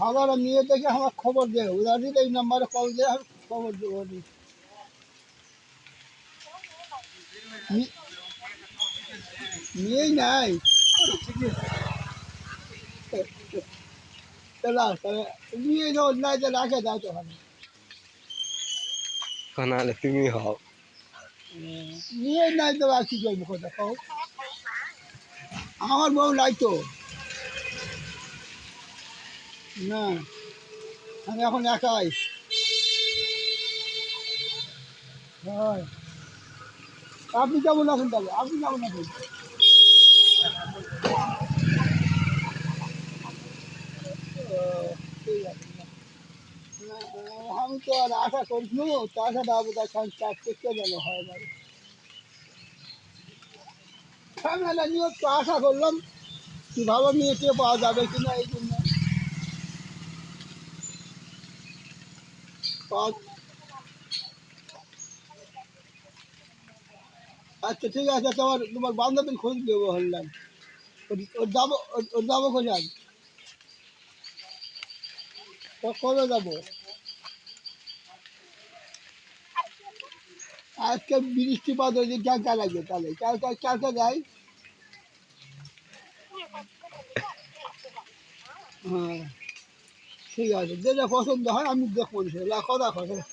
আমার নিয়ে দেখে আমার খবর দে উদাহরণ এই নাম্বারে কল দিয়ে আমি খবর দেবো নিয়েই নাই। নিয়ে যাও নাই তো রাখে দাও তো। নাহলে তুমি হও। নিয়ে নাই তো কি করব কও। আমার বউ নাই তো। না, আমি এখন একাই। হয় আপনি কেমন আছেন তবে আপনি কেমন আছেন? আমি তো আর আশা করিনি তো আশাটা বোধহয় কাজ কাজ করতে গেল, হয় না। ফ্যামিলি নিয়ে তো আশা করলাম, কি ভালো মেয়েকে পাওয়া যাবে কিনা, এই জন্য আচ্ছা ঠিক আছে, তোমার তোমার বান্ধবীর খোঁজ দেবো হল্লাম ওর- যাব ওর- যাব তো কবে যাব? আজকে বৃষ্টিপাত হয়েছে ক্যালকা লাগবে তাহলে। ক্যালকা ক্যালকা যাই? হ্যাঁ। خیاله ده دفعه هم ده هم ده خونه شده.